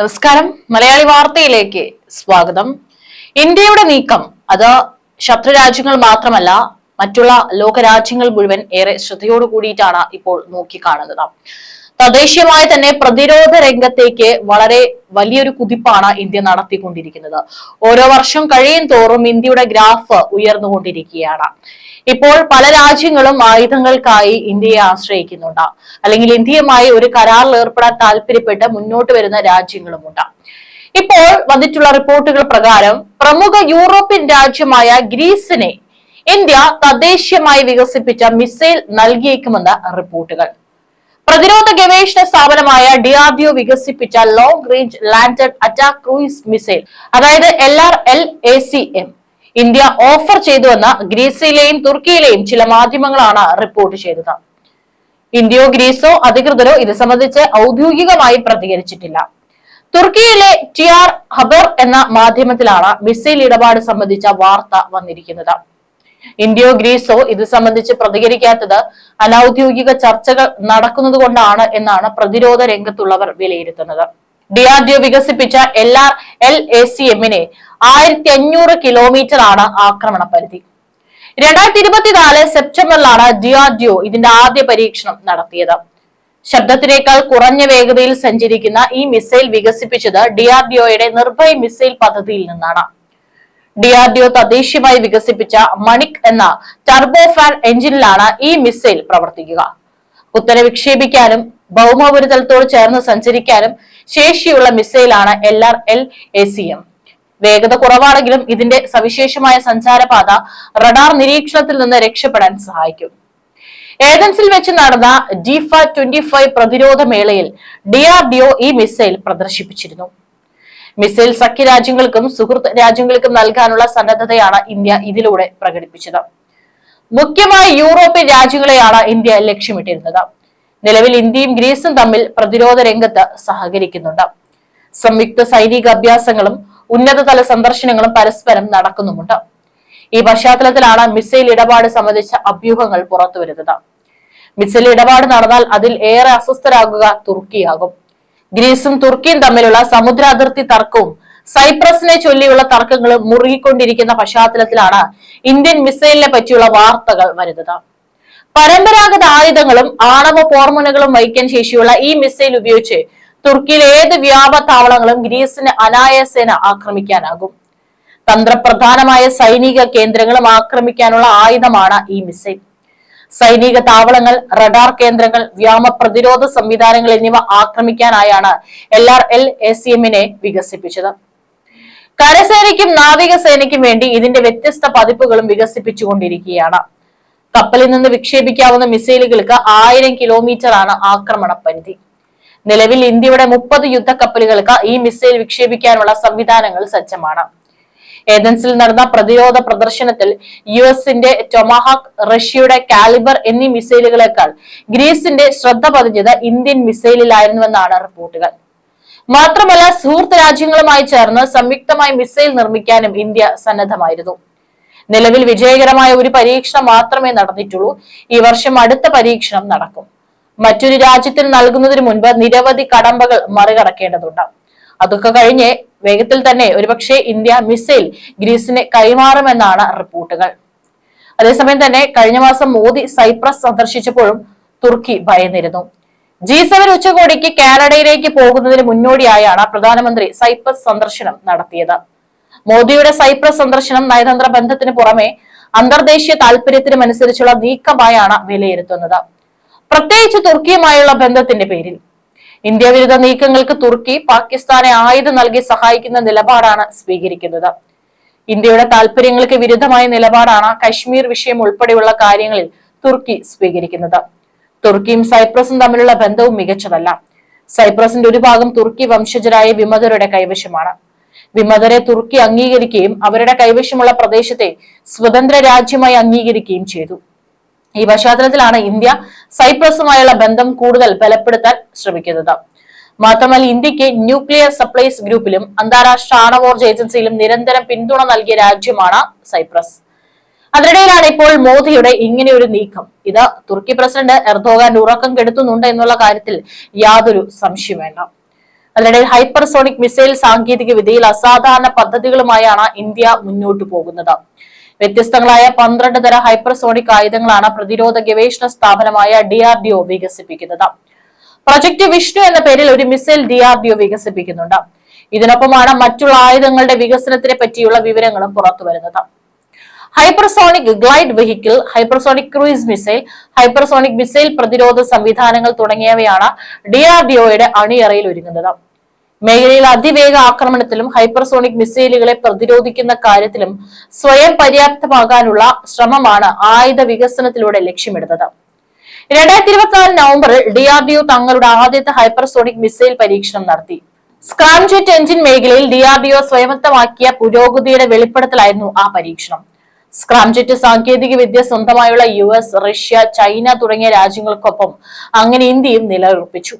നമസ്കാരം. മലയാളി വാർത്തയിലേക്ക് സ്വാഗതം. ഇന്ത്യയുടെ നീക്കം അത് ശത്രു രാജ്യങ്ങൾ മാത്രമല്ല മറ്റുള്ള ലോകരാജ്യങ്ങൾ മുഴുവൻ ഏറെ ശ്രദ്ധയോട് കൂടിയിട്ടാണ് ഇപ്പോൾ നോക്കിക്കാണുന്നത്. തദ്ദേശീയമായി തന്നെ പ്രതിരോധ രംഗത്തേക്ക് വളരെ വലിയൊരു കുതിപ്പാണ് ഇന്ത്യ നടത്തിക്കൊണ്ടിരിക്കുന്നത്. ഓരോ വർഷം കഴിയും തോറും ഇന്ത്യയുടെ ഗ്രാഫ് ഉയർന്നുകൊണ്ടിരിക്കുകയാണ്. ഇപ്പോൾ പല രാജ്യങ്ങളും ആയുധങ്ങൾക്കായി ഇന്ത്യയെ ആശ്രയിക്കുന്നുണ്ട്. അല്ലെങ്കിൽ ഇന്ത്യയുമായി ഒരു കരാറിൽ ഏർപ്പെടാൻ താല്പര്യപ്പെട്ട് മുന്നോട്ട് വരുന്ന രാജ്യങ്ങളുമുണ്ട്. ഇപ്പോൾ വന്നിട്ടുള്ള റിപ്പോർട്ടുകൾ പ്രകാരം പ്രമുഖ യൂറോപ്യൻ രാജ്യമായ ഗ്രീസിനെ ഇന്ത്യ തദ്ദേശീയമായി വികസിപ്പിച്ച മിസൈൽ നൽകിയേക്കുമെന്ന് റിപ്പോർട്ടുകൾ. പ്രതിരോധ ഗവേഷണ സ്ഥാപനമായ ഡിആർഡിഒ വികസിപ്പിച്ച long range landed attack cruise missile അതായത് L R L A C M India offer ചെയ്തുവെന്ന് ഗ്രീസിലെയും തുർക്കിയിലെയും ചില മാധ്യമങ്ങളാണ് റിപ്പോർട്ട് ചെയ്തത്. ഇന്ത്യയോ ഗ്രീസോ അധികൃതരോ ഇത് സംബന്ധിച്ച് ഔദ്യോഗികമായി പ്രതികരിച്ചിട്ടില്ല. തുർക്കിയിലെ ടി ആർ ഹബർ എന്ന മാധ്യമത്തിലാണ് മിസൈൽ ഇടപാട് സംബന്ധിച്ച വാർത്ത വന്നിരിക്കുന്നത്. ഇന്ത്യയോ ഗ്രീസോ ഇത് സംബന്ധിച്ച് പ്രതികരിക്കാത്തത് അനൌദ്യോഗിക ചർച്ചകൾ നടക്കുന്നത് കൊണ്ടാണ് എന്നാണ് പ്രതിരോധ രംഗത്തുള്ളവർ വിലയിരുത്തുന്നത്. ഡിആർഡിഒ വികസിപ്പിച്ച L R L A C എമ്മിനെ ആയിരത്തി അഞ്ഞൂറ് കിലോമീറ്റർ ആണ് ആക്രമണ പരിധി. രണ്ടായിരത്തി ഇരുപത്തിനാല് സെപ്റ്റംബറിലാണ് ഡിആർഡിഒ ഇതിന്റെ ആദ്യ പരീക്ഷണം നടത്തിയത്. ശബ്ദത്തിനേക്കാൾ കുറഞ്ഞ വേഗതയിൽ സഞ്ചരിക്കുന്ന ഈ മിസൈൽ വികസിപ്പിച്ചത് ഡിആർഡിഒയുടെ നിർഭയ മിസൈൽ പദ്ധതിയിൽ നിന്നാണ്. ഡിആർഡിഒ തദ്ദേശീയമായി വികസിപ്പിച്ച മണിക് എന്ന ടർബോഫാൻ എഞ്ചിനിലാണ് ഈ മിസൈൽ പ്രവർത്തിക്കുക. കുത്തനെ വിക്ഷേപിക്കാനും ഭൗമോപരിതലത്തോട് ചേർന്ന് സഞ്ചരിക്കാനും ശേഷിയുള്ള മിസൈലാണ് L R L A C M. വേഗത കുറവാണെങ്കിലും ഇതിന്റെ സവിശേഷമായ സഞ്ചാരപാത റഡാർ നിരീക്ഷണത്തിൽ നിന്ന് രക്ഷപ്പെടാൻ സഹായിക്കും. ഏതൻസിൽ വെച്ച് നടന്ന ഡിഫ ട്വന്റി ഫൈവ് പ്രതിരോധ മേളയിൽ ഡിആർഡിഒ ഈ മിസൈൽ പ്രദർശിപ്പിച്ചിരുന്നു. മിസൈൽ സഖ്യ രാജ്യങ്ങൾക്കും സുഹൃത്ത് രാജ്യങ്ങൾക്കും നൽകാനുള്ള സന്നദ്ധതയാണ് ഇന്ത്യ ഇതിലൂടെ പ്രകടിപ്പിച്ചത്. മുഖ്യമായി യൂറോപ്യൻ രാജ്യങ്ങളെയാണ് ഇന്ത്യ ലക്ഷ്യമിട്ടിരുന്നത്. നിലവിൽ ഇന്ത്യയും ഗ്രീസും തമ്മിൽ പ്രതിരോധ രംഗത്ത് സഹകരിക്കുന്നുണ്ട്. സംയുക്ത സൈനിക അഭ്യാസങ്ങളും ഉന്നതതല സന്ദർശനങ്ങളും പരസ്പരം നടക്കുന്നുമുണ്ട്. ഈ പശ്ചാത്തലത്തിലാണ് മിസൈൽ ഇടപാട് സംബന്ധിച്ച അഭ്യൂഹങ്ങൾ പുറത്തുവരുന്നത്. മിസൈൽ ഇടപാട് നടന്നാൽ അതിൽ ഏറെ അസ്വസ്ഥരാകുക തുർക്കിയാകും. ഗ്രീസും തുർക്കിയും തമ്മിലുള്ള സമുദ്ര അതിർത്തി തർക്കവും സൈപ്രസിനെ ചൊല്ലിയുള്ള തർക്കങ്ങളും മുറുകിക്കൊണ്ടിരിക്കുന്ന പശ്ചാത്തലത്തിലാണ് ഇന്ത്യൻ മിസൈലിനെ പറ്റിയുള്ള വാർത്തകൾ വരുന്നത്. പരമ്പരാഗത ആയുധങ്ങളും ആണവ പോർമുനകളും വഹിക്കാൻ ശേഷിയുള്ള ഈ മിസൈൽ ഉപയോഗിച്ച് തുർക്കിയിലെ ഏത് വ്യാപത്താവളങ്ങളും ഗ്രീസിന് അനായാസേന ആക്രമിക്കാനാകും. തന്ത്രപ്രധാനമായ സൈനിക കേന്ദ്രങ്ങളും ആക്രമിക്കാനുള്ള ആയുധമാണ് ഈ മിസൈൽ. സൈനിക താവളങ്ങൾ റഡാർ കേന്ദ്രങ്ങൾ വ്യോമ പ്രതിരോധ സംവിധാനങ്ങൾ എന്നിവ ആക്രമിക്കാനായാണ് L R L A C എമ്മിനെ വികസിപ്പിച്ചത്. കരസേനയ്ക്കും നാവികസേനയ്ക്കും വേണ്ടി ഇതിന്റെ വ്യത്യസ്ത പതിപ്പുകളും വികസിപ്പിച്ചുകൊണ്ടിരിക്കുകയാണ്. കപ്പലിൽ നിന്ന് വിക്ഷേപിക്കാവുന്ന മിസൈലുകൾക്ക് ആയിരം കിലോമീറ്റർ ആണ് ആക്രമണ പരിധി. നിലവിൽ ഇന്ത്യയുടെ മുപ്പത് യുദ്ധക്കപ്പലുകൾക്ക് ഈ മിസൈൽ വിക്ഷേപിക്കാനുള്ള സംവിധാനങ്ങൾ സജ്ജമാണ്. ഏതൻസിൽ നടന്ന പ്രതിരോധ പ്രദർശനത്തിൽ യു എസിന്റെ ടൊമാഹാക് റഷ്യയുടെ കാലിബർ എന്നീ മിസൈലുകളെക്കാൾ ഗ്രീസിന്റെ ശ്രദ്ധ പതിഞ്ഞത് ഇന്ത്യൻ മിസൈലിലായിരുന്നുവെന്നാണ് റിപ്പോർട്ടുകൾ. മാത്രമല്ല സുഹൃത്ത് രാജ്യങ്ങളുമായി ചേർന്ന് സംയുക്തമായി മിസൈൽ നിർമ്മിക്കാനും ഇന്ത്യ സന്നദ്ധമായിരുന്നു. നിലവിൽ വിജയകരമായ ഒരു പരീക്ഷണം മാത്രമേ നടന്നിട്ടുള്ളൂ. ഈ വർഷം അടുത്ത പരീക്ഷണം നടക്കും. മറ്റൊരു രാജ്യത്തിന് നൽകുന്നതിന് മുൻപ് നിരവധി കടമ്പകൾ മറികടക്കേണ്ടതുണ്ട്. അതൊക്കെ കഴിഞ്ഞ് വേഗത്തിൽ തന്നെ ഒരുപക്ഷെ ഇന്ത്യ മിസൈൽ ഗ്രീസിന് കൈമാറുമെന്നാണ് റിപ്പോർട്ടുകൾ. അതേസമയം തന്നെ കഴിഞ്ഞ മാസം മോദി സൈപ്രസ് സന്ദർശിച്ചപ്പോഴും തുർക്കി ഭയന്നിരുന്നു. ജി സെവൻ ഉച്ചകോടിക്ക് കാനഡയിലേക്ക് പോകുന്നതിന് മുന്നോടിയായാണ് പ്രധാനമന്ത്രി സൈപ്രസ് സന്ദർശനം നടത്തിയത്. മോദിയുടെ സൈപ്രസ് സന്ദർശനം നയതന്ത്ര ബന്ധത്തിന് പുറമെ അന്തർദേശീയ താല്പര്യത്തിനുമനുസരിച്ചുള്ള നീക്കമായാണ് വിലയിരുത്തുന്നത്. പ്രത്യേകിച്ച് തുർക്കിയുമായുള്ള ബന്ധത്തിന്റെ പേരിൽ ഇന്ത്യ വിരുദ്ധ നീക്കങ്ങൾക്ക് തുർക്കി പാകിസ്ഥാനെ ആയുധം നൽകി സഹായിക്കുന്ന നിലപാടാണ് സ്വീകരിക്കുന്നത്. ഇന്ത്യയുടെ താല്പര്യങ്ങൾക്ക് വിരുദ്ധമായ നിലപാടാണ് കശ്മീർ വിഷയം ഉൾപ്പെടെയുള്ള കാര്യങ്ങളിൽ തുർക്കി സ്വീകരിക്കുന്നത്. തുർക്കിയും സൈപ്രസും തമ്മിലുള്ള ബന്ധവും മികച്ചതല്ല. സൈപ്രസിന്റെ ഒരു ഭാഗം തുർക്കി വംശജരായ വിമതരുടെ കൈവശമാണ്. വിമതരെ തുർക്കി അംഗീകരിക്കുകയും അവരുടെ കൈവശമുള്ള പ്രദേശത്തെ സ്വതന്ത്ര രാജ്യമായി അംഗീകരിക്കുകയും ചെയ്തു. ഈ പശ്ചാത്തലത്തിലാണ് ഇന്ത്യ സൈപ്രസുമായുള്ള ബന്ധം കൂടുതൽ ബലപ്പെടുത്താൻ ശ്രമിക്കുന്നത്. മാത്രമല്ല ഇന്ത്യയ്ക്ക് ന്യൂക്ലിയർ സപ്ലൈസ് ഗ്രൂപ്പിലും അന്താരാഷ്ട്ര ആണവോർജ ഏജൻസിയിലും നിരന്തരം പിന്തുണ നൽകിയ രാജ്യമാണ് സൈപ്രസ്. അതിനിടയിലാണ് ഇപ്പോൾ മോദിയുടെ ഇങ്ങനെ ഒരു നീക്കം. ഇത് തുർക്കി പ്രസിഡന്റ് എർദോഗാൻ ഉറക്കം കെടുത്തുന്നുണ്ട് എന്നുള്ള കാര്യത്തിൽ യാതൊരു സംശയം വേണ്ട. അതിനിടയിൽ ഹൈപ്പർസോണിക് മിസൈൽ സാങ്കേതിക വിദ്യയിൽ അസാധാരണ പദ്ധതികളുമായാണ് ഇന്ത്യ മുന്നോട്ടു പോകുന്നത്. വ്യത്യസ്തങ്ങളായ പന്ത്രണ്ട് തര ഹൈപ്പർസോണിക് ആയുധങ്ങളാണ് പ്രതിരോധ ഗവേഷണ സ്ഥാപനമായ ഡിആർഡിഒ വികസിപ്പിക്കുന്നത്. പ്രൊജക്ട് വിഷ്ണു എന്ന പേരിൽ ഒരു മിസൈൽ ഡിആർഡിഒ വികസിപ്പിക്കുന്നുണ്ട്. ഇതിനൊപ്പമാണ് മറ്റുള്ള ആയുധങ്ങളുടെ വികസനത്തിനെ പറ്റിയുള്ള വിവരങ്ങളും പുറത്തുവരുന്നത് hypersonic glide vehicle hypersonic cruise missile hypersonic missile പ്രതിരോധ സംവിധാനങ്ങൾ തുടങ്ങിയവയാണ് ഡിആർഡിഒയുടെ അണിയറയിൽ ഒരുങ്ങുന്നത്. മേഖലയിൽ അതിവേഗ ആക്രമണത്തിലും ഹൈപ്പർസോണിക് മിസൈലുകളെ പ്രതിരോധിക്കുന്ന കാര്യത്തിലും സ്വയം പര്യാപ്തമാകാനുള്ള ശ്രമമാണ് ആയുധ വികസനത്തിലൂടെ ലക്ഷ്യമിടുന്നത്. രണ്ടായിരത്തി ഇരുപത്തിനാല് നവംബറിൽ ഡിആർഡിഒ തങ്ങളുടെ ആദ്യത്തെ ഹൈപ്പർസോണിക് മിസൈൽ പരീക്ഷണം നടത്തി. സ്ക്രാംജെറ്റ് എഞ്ചിൻ മേഖലയിൽ ഡിആർഡിഒ സ്വയമത്തമാക്കിയ പുരോഗതിയുടെ വെളിപ്പെടുത്തലായിരുന്നു ആ പരീക്ഷണം. സ്ക്രാംജെറ്റ് സാങ്കേതിക വിദ്യ സ്വന്തമായുള്ള യു എസ് റഷ്യ ചൈന തുടങ്ങിയ രാജ്യങ്ങൾക്കൊപ്പം അങ്ങനെ ഇന്ത്യയും നിലയുറപ്പിച്ചു.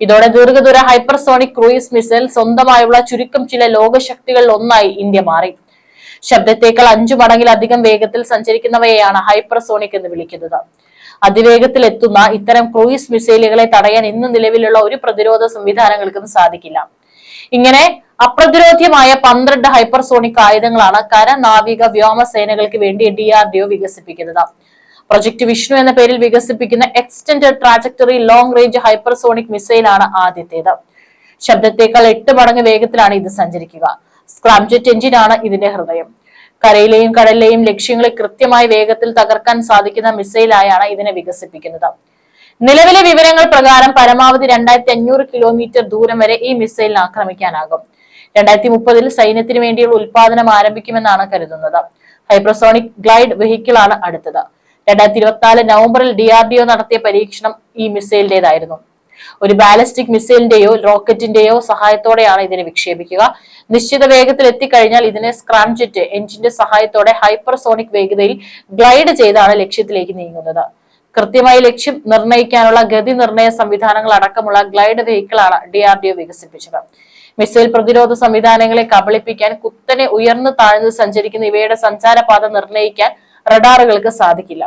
ഇതോടെ ദീർഘദൂര ഹൈപ്പർസോണിക് ക്രൂയിസ് മിസൈൽ സ്വന്തമായുള്ള ചുരുക്കം ചില ലോകശക്തികളിൽ ഒന്നായി ഇന്ത്യ മാറി. ശബ്ദത്തേക്കാൾ അഞ്ചു മടങ്ങിലധികം വേഗത്തിൽ സഞ്ചരിക്കുന്നവയെയാണ് ഹൈപ്പർസോണിക് എന്ന് വിളിക്കുന്നത്. അതിവേഗത്തിൽ എത്തുന്ന ഇത്തരം ക്രൂയിസ് മിസൈലുകളെ തടയാൻ ഇന്ന് നിലവിലുള്ള ഒരു പ്രതിരോധ സംവിധാനങ്ങൾക്കും സാധിക്കില്ല. ഇങ്ങനെ അപ്രതിരോധ്യമായ പന്ത്രണ്ട് ഹൈപ്പർസോണിക് ആയുധങ്ങളാണ് കര നാവിക വ്യോമസേനകൾക്ക് വേണ്ടി ഡി ആർ ഡി ഒ വികസിപ്പിക്കുന്നത്. പ്രൊജക്ട് വിഷ്ണു എന്ന പേരിൽ വികസിപ്പിക്കുന്ന extended trajectory long range hypersonic മിസൈലാണ് ആദ്യത്തേത്. ശബ്ദത്തേക്കാൾ എട്ട് മടങ്ങ് വേഗത്തിലാണ് ഇത് സഞ്ചരിക്കുക. സ്ക്രാംജെറ്റ് എഞ്ചിനാണ് ഇതിന്റെ ഹൃദയം. കരയിലെയും കടലിലെയും ലക്ഷ്യങ്ങളെ കൃത്യമായി വേഗത്തിൽ തകർക്കാൻ സാധിക്കുന്ന മിസൈലായാണ് ഇതിനെ വികസിപ്പിക്കുന്നത്. നിലവിലെ വിവരങ്ങൾ പ്രകാരം പരമാവധി രണ്ടായിരത്തി അഞ്ഞൂറ് കിലോമീറ്റർ ദൂരം വരെ ഈ മിസൈലിന് ആക്രമിക്കാനാകും. രണ്ടായിരത്തി മുപ്പതിൽ സൈന്യത്തിന് വേണ്ടിയുള്ള ഉൽപാദനം ആരംഭിക്കുമെന്നാണ് കരുതുന്നത്. ഹൈപ്രസോണിക് ഗ്ലൈഡ് വെഹിക്കിൾ ആണ് അടുത്തത് രണ്ടായിരത്തി ഇരുപത്തിനാല് നവംബറിൽ ഡിആർഡിഒ നടത്തിയ പരീക്ഷണം ഈ മിസൈലിന്റേതായിരുന്നു. ഒരു ബാലിസ്റ്റിക് മിസൈലിന്റെയോ റോക്കറ്റിന്റെയോ സഹായത്തോടെയാണ് ഇതിനെ വിക്ഷേപിക്കുക. നിശ്ചിത വേഗത്തിൽ എത്തിക്കഴിഞ്ഞാൽ ഇതിനെ സ്ക്രാംജെറ്റ് എഞ്ചിന്റെ സഹായത്തോടെ ഹൈപ്പർസോണിക് വേഗതയിൽ ഗ്ലൈഡ് ചെയ്താണ് ലക്ഷ്യത്തിലേക്ക് നീങ്ങുന്നത്. കൃത്യമായി ലക്ഷ്യം നിർണയിക്കാനുള്ള ഗതി നിർണയ സംവിധാനങ്ങൾ അടക്കമുള്ള ഗ്ലൈഡ് വെഹിക്കിളാണ് ഡി ആർ ഡി ഒ വികസിപ്പിച്ചത്. മിസൈൽ പ്രതിരോധ സംവിധാനങ്ങളെ കബളിപ്പിക്കാൻ കുത്തനെ ഉയർന്നു താഴ്ന്നു സഞ്ചരിക്കുന്ന ഇവയുടെ സഞ്ചാരപാത നിർണയിക്കാൻ റഡാറുകൾക്ക് സാധിക്കില്ല.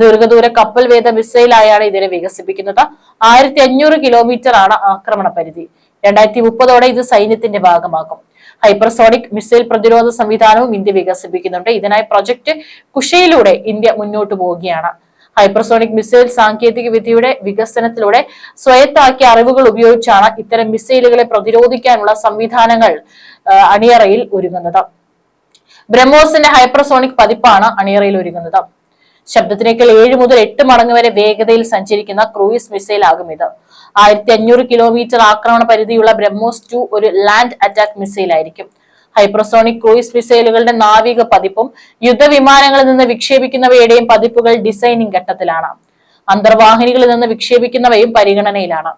ദീർഘദൂര കപ്പൽ വേദ മിസൈലായാണ് ഇതിനെ വികസിപ്പിക്കുന്നത്. ആയിരത്തി അഞ്ഞൂറ് കിലോമീറ്റർ ആണ് ആക്രമണ പരിധി. രണ്ടായിരത്തി മുപ്പതോടെ ഇത് സൈന്യത്തിന്റെ ഭാഗമാകും. ഹൈപ്പർസോണിക് മിസൈൽ പ്രതിരോധ സംവിധാനവും ഇന്ത്യ വികസിപ്പിക്കുന്നുണ്ട്. ഇതിനായി പ്രൊജക്ട് കുഷയിലൂടെ ഇന്ത്യ മുന്നോട്ട് പോവുകയാണ്. ഹൈപ്പർസോണിക് മിസൈൽ സാങ്കേതിക വിദ്യയുടെ വികസനത്തിലൂടെ സ്വയത്താക്കിയ അറിവുകൾ ഉപയോഗിച്ചാണ് ഇത്തരം മിസൈലുകളെ പ്രതിരോധിക്കാനുള്ള സംവിധാനങ്ങൾ അണിയറയിൽ ഒരുങ്ങുന്നത്. ബ്രഹ്മോസിന്റെ ഹൈപ്പർസോണിക് പതിപ്പാണ് അണിയറയിൽ ഒരുങ്ങുന്നത്. ശബ്ദത്തിനേക്കാൾ ഏഴ് മുതൽ എട്ട് മടങ്ങ് വരെ വേഗതയിൽ സഞ്ചരിക്കുന്ന ക്രൂയിസ് മിസൈൽ ആകും ഇത്. ആയിരത്തി അഞ്ഞൂറ് കിലോമീറ്റർ ആക്രമണ പരിധിയുള്ള ബ്രഹ്മോസ് ടു ഒരു ലാൻഡ് അറ്റാക്ക് മിസൈൽ ആയിരിക്കും ഹൈപ്രസോണിക് ക്രൂയിസ് മിസൈലുകളുടെ നാവിക പതിപ്പും യുദ്ധവിമാനങ്ങളിൽ നിന്ന് വിക്ഷേപിക്കുന്നവയുടെയും പതിപ്പുകൾ ഡിസൈനിങ് ഘട്ടത്തിലാണ്. അന്തർവാഹിനികളിൽ നിന്ന് വിക്ഷേപിക്കുന്നവയും പരിഗണനയിലാണ്.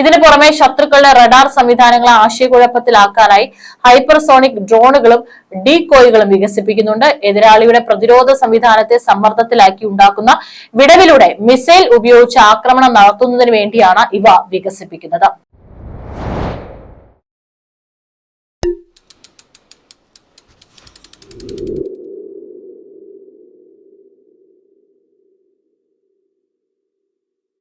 ഇതിനു പുറമെ ശത്രുക്കളുടെ റഡാർ സംവിധാനങ്ങളെ ആശയക്കുഴപ്പത്തിലാക്കാനായി ഹൈപ്പർസോണിക് ഡ്രോണുകളും ഡീകോയികളും വികസിപ്പിക്കുന്നുണ്ട്. എതിരാളിയുടെ പ്രതിരോധ സംവിധാനത്തെ സമ്മർദ്ദത്തിലാക്കി ഉണ്ടാക്കുന്ന വിടവിലൂടെ മിസൈൽ ഉപയോഗിച്ച് ആക്രമണം നടത്തുന്നതിന് വേണ്ടിയാണ് ഇവ വികസിപ്പിക്കുന്നത്.